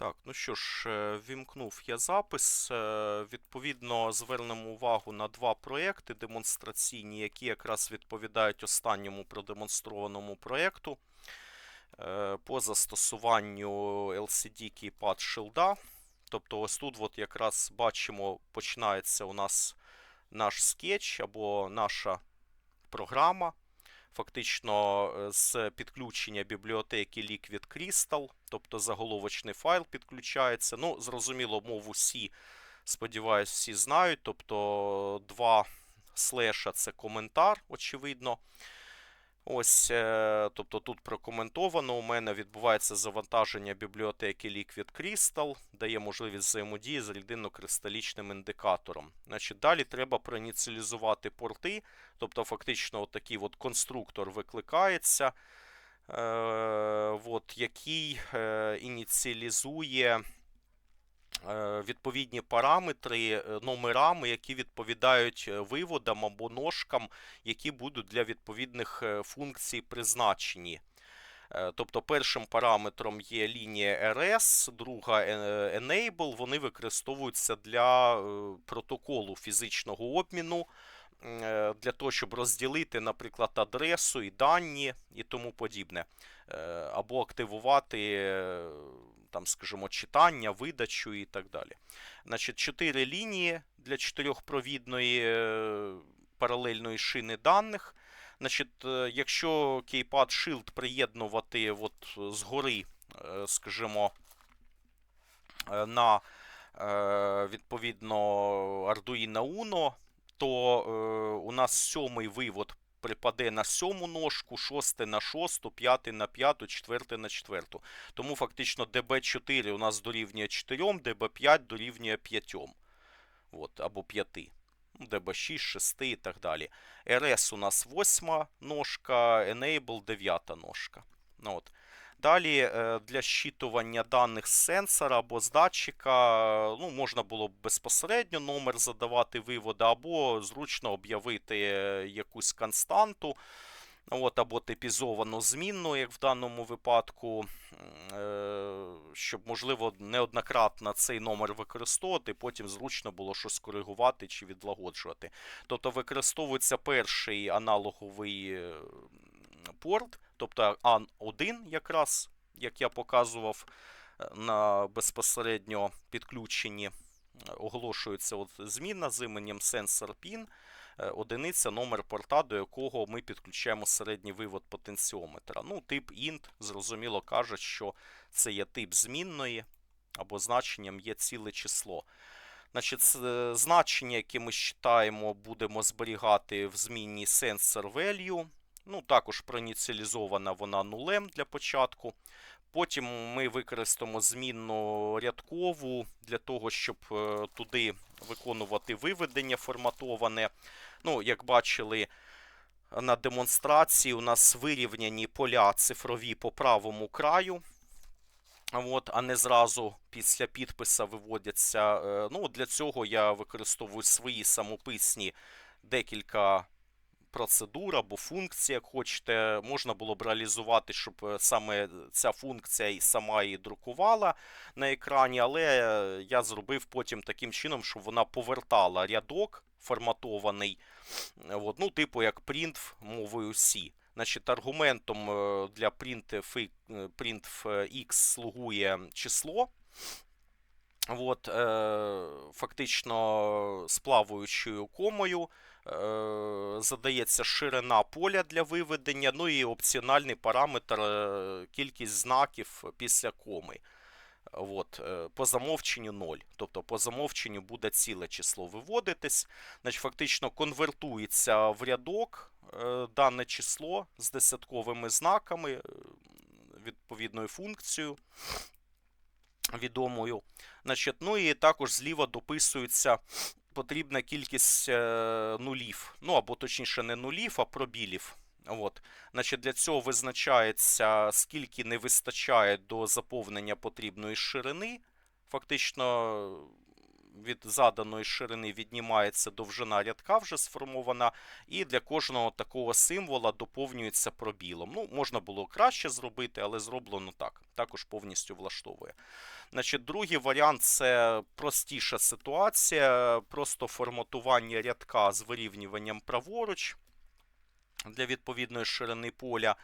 Так, ну що ж, е, вімкнув я запис. Е, Відповідно, звернемо увагу на два проекти демонстраційні, які якраз відповідають останньому продемонстрованому проекту е, по застосуванню LCD Keypad Shield. Тобто, ось тут от якраз бачимо, починається у нас наш скетч або наша програма фактично з підключення бібліотеки Liquid Crystal, тобто заголовочний файл підключається. Ну, зрозуміло, мову C, сподіваюсь, всі знають. Тобто два слеша це коментар, очевидно. Ось, е, тобто тут прокоментовано. У мене відбувається завантаження бібліотеки Liquid Crystal, дає можливість взаємодії з рідинно-кристалічним індикатором. Значить, Далі треба проініціалізувати порти, тобто фактично такий от конструктор викликається, от, який е, ініціалізує е, відповідні параметри е, номерами, які відповідають е, виводам або ножкам, які будуть для відповідних е, функцій призначені. Е, Тобто першим параметром є лінія RS, друга е, Enable, вони використовуються для е, протоколу фізичного обміну, для того, щоб розділити, наприклад, адресу і дані і тому подібне. Або активувати, там, скажімо, читання, видачу і так далі. Значить, чотири лінії для чотирьохпровідної паралельної шини даних. Значить, е, якщо Keypad Shield приєднувати от згори, е, скажімо, е, на е, відповідно Arduino Uno, то е, у нас сьомий вивод припаде на сьому ножку, шосте на шосту, п'ятий на п'яту, четверте на четверту. Тому фактично DB4 у нас дорівнює 4, DB5 дорівнює 5. От, або 5. DB6, 6 і так далі. RS у нас 8 ножка, Enable 9 ножка. Ну, от. Далі е, для щитування даних з сенсора або з датчика ну, можна було б безпосередньо номер задавати виводи, або зручно об'явити е, якусь константу, от, або типізовану змінну, як в даному випадку, е, щоб, можливо, неоднократно цей номер використовувати, потім зручно було щось коригувати чи відлагоджувати. Тобто використовується перший аналоговий е, порт, тобто AN1 якраз, як я показував е, на безпосередньо підключенні. Оголошується от зміна з іменем sensor pin, одиниця номер порта, до якого ми підключаємо середній вивод потенціометра. Ну, тип int, зрозуміло, каже, що це є тип змінної, або значенням є ціле число. Значить, е, значення, яке ми считаємо, будемо зберігати в змінній sensor value. Ну, також проініціалізована вона нулем для початку. Потім ми використаємо змінну рядкову для того, щоб е, туди виконувати виведення форматоване. Ну, як бачили на демонстрації, у нас вирівняні поля цифрові по правому краю. От, а не зразу після підписа виводяться. Е, Ну, для цього я використовую свої самописні декілька процедур або функцій, як хочете. Можна було б реалізувати, щоб е, саме ця функція і сама її друкувала на екрані, але я зробив потім таким чином, щоб вона повертала рядок форматований, е, от, ну, типу як printf мовою C. Значить, аргументом е, для printf, е, printf x слугує число. От, е, фактично з плаваючою комою е, задається ширина поля для виведення, ну і опціональний параметр е, кількість знаків після коми. От, е, по замовченню 0. Тобто по замовченню буде ціле число виводитись. Значить, фактично конвертується в рядок е, дане число з десятковими знаками, е, відповідною функцією відомою. Значить, ну і також зліва дописується потрібна кількість нулів. Ну або точніше не нулів, а пробілів. От. Значить, для цього визначається, скільки не вистачає до заповнення потрібної ширини. Фактично від заданої ширини віднімається довжина рядка вже сформована, і для кожного такого символа доповнюється пробілом. Ну, можна було краще зробити, але зроблено так. Також повністю влаштовує. Значить, другий варіант це простіша ситуація, просто форматування рядка з вирівнюванням праворуч для відповідної ширини поля.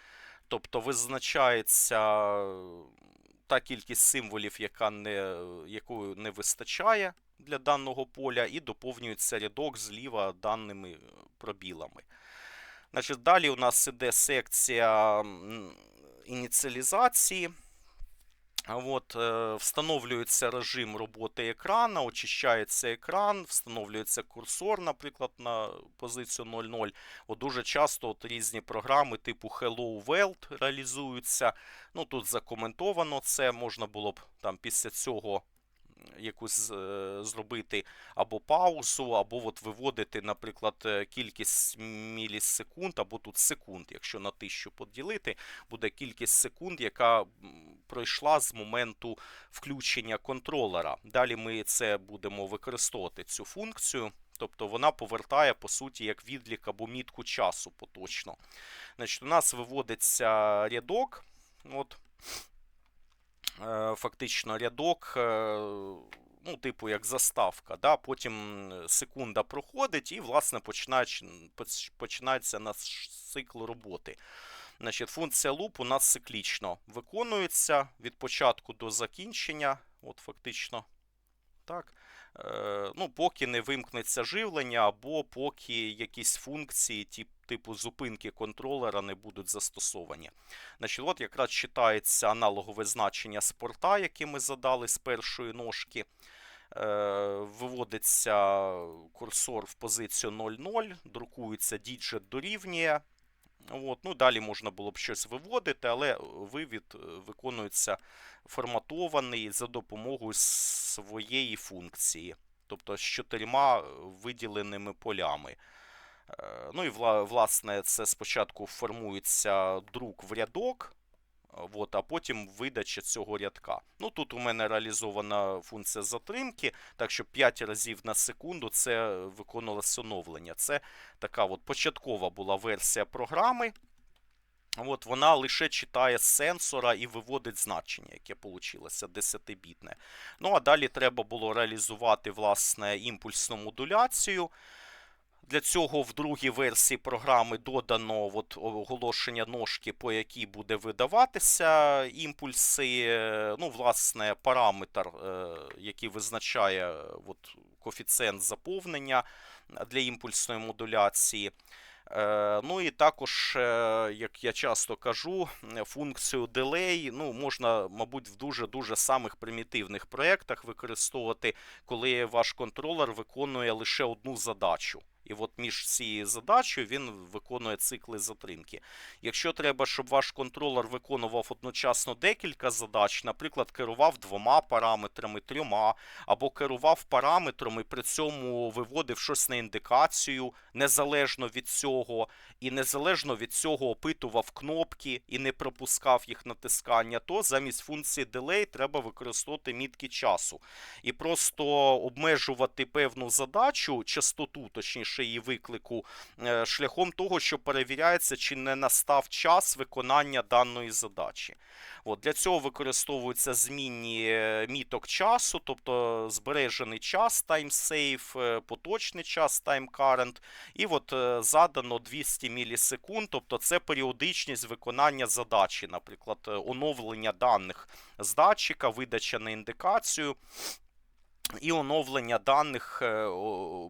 Тобто визначається та кількість символів, яка не, якої не вистачає для даного поля, і доповнюється рядок зліва даними е, пробілами. Значить, Далі у нас іде секція ініціалізації. От, е, встановлюється режим роботи екрана, очищається екран, встановлюється курсор, наприклад, на позицію 0.0. От дуже часто от різні програми типу Hello World реалізуються. Ну, тут закоментовано це, можна було б там після цього якусь е, зробити або паузу, або от виводити, наприклад, е, кількість мілісекунд, або тут секунд, якщо на тисячу поділити, буде кількість секунд, яка пройшла з моменту включення контролера. Далі ми це будемо використовувати цю функцію. Тобто вона повертає, по суті, як відлік або мітку часу поточно. Значить, У нас виводиться рядок. От, Фактично рядок, е, ну, типу, як заставка. Да? Потім секунда проходить, і, власне, починається наш цикл роботи. Значить, функція loop у нас циклічно виконується від початку до закінчення. От, фактично. Так. Е, ну, поки не вимкнеться живлення, або поки якісь функції, тип, типу зупинки контролера, не будуть застосовані. Значить, от якраз читається аналогове значення з порта, яке ми задали з першої ножки. Е, виводиться курсор в позицію 0,0, друкується діджет дорівнює. От, ну, Далі можна було б щось виводити, але вивід е, виконується форматований за допомогою своєї функції, тобто з чотирма виділеними полями. Е, Ну і власне це спочатку формується друк в рядок, от, а потім видача цього рядка. Ну Тут у мене реалізована функція затримки, так що 5 разів на секунду це виконувалося оновлення. Це така от початкова була версія програми. От Вона лише читає з сенсора і виводить значення, яке вийшло 10-бітне. Ну а далі треба було реалізувати власне імпульсну модуляцію. Для цього в другій версії програми додано от оголошення ножки, по якій буде видаватися імпульси. Е, Ну, власне, параметр, е, який визначає от, коефіцієнт заповнення для імпульсної модуляції. Е, Ну і також, як я часто кажу, функцію delay ну, можна, мабуть, в дуже-дуже самих примітивних проєктах використовувати, коли ваш контролер виконує лише одну задачу. І от між цією задачею він виконує цикли затримки. Якщо треба, щоб ваш контролер виконував одночасно декілька задач, наприклад, керував двома параметрами, трьома, або керував параметром і при цьому виводив щось на індикацію незалежно від цього, і незалежно від цього опитував кнопки і не пропускав їх натискання, то замість функції delay треба використовувати мітки часу. І просто обмежувати певну задачу, частоту, точніше її виклику, е, шляхом того, що перевіряється, чи не настав час виконання даної задачі. От, Для цього використовуються змінні е, міток часу, тобто збережений час timesave, е, поточний час timecurrent, і от задано 200 мілісекунд, тобто це періодичність виконання задачі, наприклад, оновлення даних з датчика, видача на індикацію. І оновлення даних е,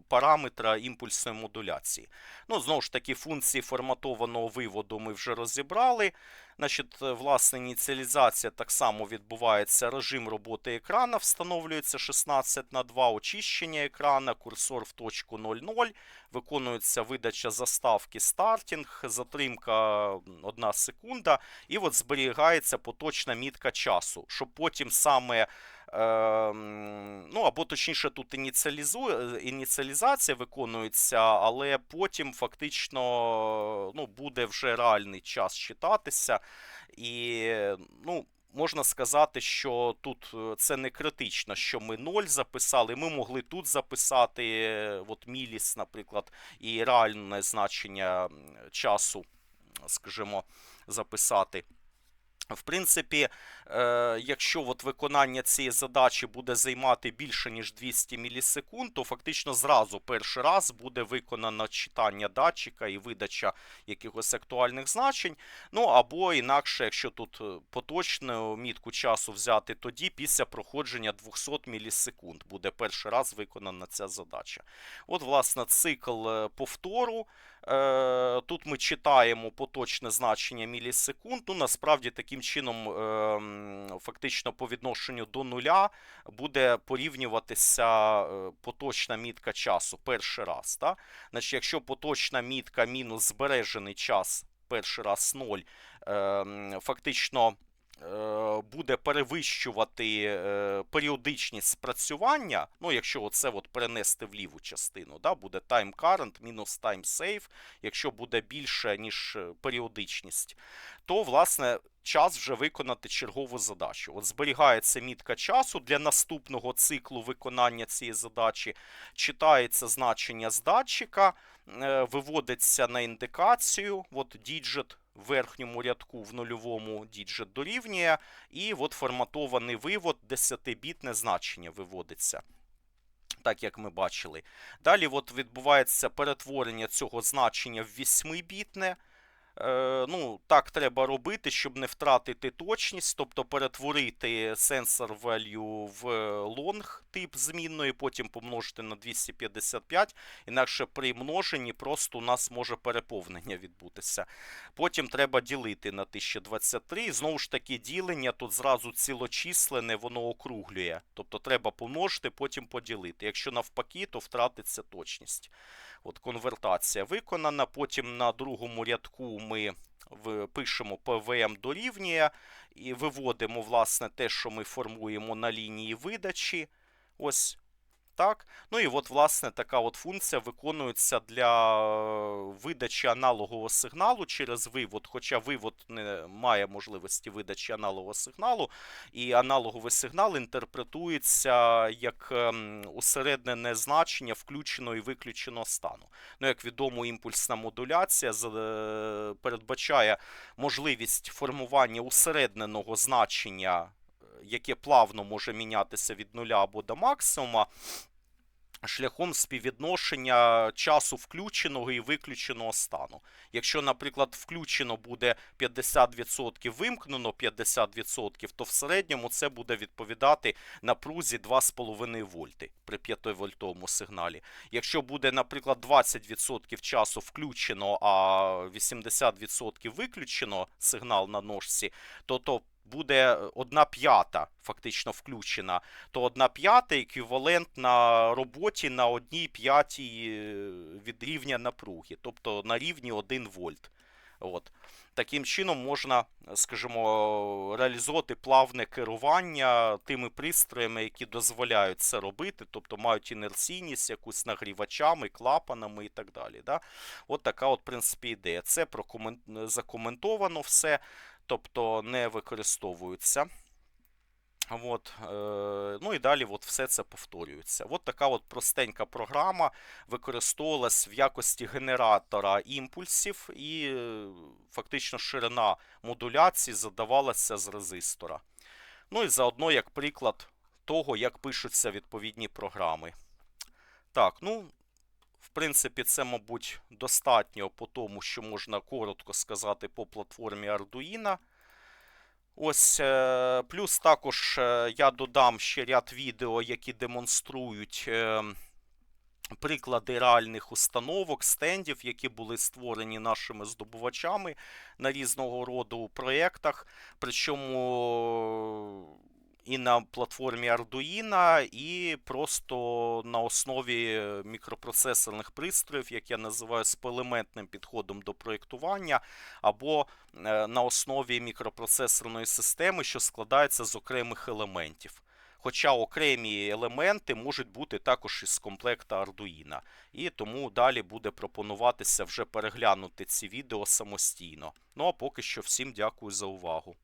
параметра імпульсної модуляції. Ну, знову ж таки, функції форматованого виводу ми вже розібрали. Значить, е, власне, ініціалізація так само відбувається. Режим роботи екрана встановлюється 16 на 2 очищення екрана, курсор в точку 0,0, виконується видача заставки стартінг, затримка 1 секунда, і от зберігається поточна мітка часу, щоб потім саме. Ем, ну, або точніше, тут ініціалізація виконується, але потім фактично ну, буде вже реальний час читатися. І ну, можна сказати, що тут е, це не критично, що ми 0 записали. Ми могли тут записати е, от міліс, наприклад, і реальне значення часу, скажімо, записати. В принципі, е, якщо от виконання цієї задачі буде займати більше ніж 200 мілісекунд, то фактично зразу перший раз буде виконано читання датчика і видача якихось актуальних значень. Ну або інакше, якщо тут е, поточну мітку часу взяти, тоді після проходження 200 мілісекунд буде перший раз виконана ця задача. От, власне, цикл е, повтору. Е, Тут ми читаємо поточне значення мілісекунд. Ну, насправді, таким чином, е, м, фактично по відношенню до нуля буде порівнюватися е, поточна мітка часу перший раз. Та? Значить, якщо поточна мітка мінус збережений час перший раз 0, е, фактично е, буде перевищувати періодичність спрацювання, ну, якщо от перенести в ліву частину, да, буде time current мінус time save, якщо буде більше, ніж періодичність, то, власне, час вже виконати чергову задачу. От зберігається мітка часу для наступного циклу виконання цієї задачі, читається значення з датчика, е, виводиться на індикацію, от діджет в верхньому рядку в нульовому діджет дорівнює, і от форматований вивод 10-бітне значення виводиться. Так як ми бачили. Далі от відбувається перетворення цього значення в 8-бітне. Е, ну, так треба робити, щоб не втратити точність, тобто перетворити sensor value в long тип змінної, потім помножити на 255, інакше при множенні просто у нас може переповнення відбутися. Потім треба ділити на 1023. І знову ж таки, ділення тут зразу цілочислене, воно округлює. Тобто треба помножити, потім поділити. Якщо навпаки, то втратиться точність. От конвертація виконана. Потім на другому рядку ми пишемо PVM дорівнює і виводимо власне те, що ми формуємо на лінії видачі. Ось так. Ну і от, власне, така от функція виконується для е, видачі аналогового сигналу через вивод, хоча вивод не має можливості видачі аналогового сигналу, і аналоговий сигнал інтерпретується як ем, усереднене значення включеного і виключеного стану. Ну, як відомо, імпульсна модуляція е, передбачає можливість формування усередненого значення, яке плавно може мінятися від нуля або до максимума. Шляхом співвідношення часу включеного і виключеного стану. Якщо, наприклад, включено буде 50%, вимкнено 50%, то в середньому це буде відповідати напрузі 2,5 вольти при 5-вольтовому сигналі. Якщо буде, наприклад, 20% часу включено, а 80% виключено сигнал на ножці, то то буде 1 п'ята фактично включена, то 1 п'ята еквівалент на роботі на 1 п'ятій е, від рівня напруги, тобто на рівні 1 вольт. От. Таким чином можна, скажімо, реалізувати плавне керування тими пристроями, які дозволяють це робити, тобто мають інерційність, якусь нагрівачами, клапанами і так далі. Да? От така, от, в принципі, ідея. Це прокомен- закоментовано все, тобто не використовується. От, е, ну і далі от все це повторюється. От така от простенька програма використовувалась в якості генератора імпульсів, і е, фактично ширина модуляції задавалася з резистора. Ну і заодно як приклад того, як пишуться відповідні програми. Так, ну, в принципі, це, мабуть, достатньо по тому, що можна коротко сказати по платформі Arduino. Ось, е, плюс також е, я додам ще ряд відео, які демонструють е, приклади реальних установок, стендів, які були створені нашими здобувачами на різного роду проєктах. Причому і на платформі Arduino, і просто на основі мікропроцесорних пристроїв, як я називаю, з поелементним підходом до проєктування, або е, на основі мікропроцесорної системи, що складається з окремих елементів. Хоча окремі елементи можуть бути також із комплекта Arduino. І тому далі буде пропонуватися вже переглянути ці відео самостійно. Ну а поки що всім дякую за увагу.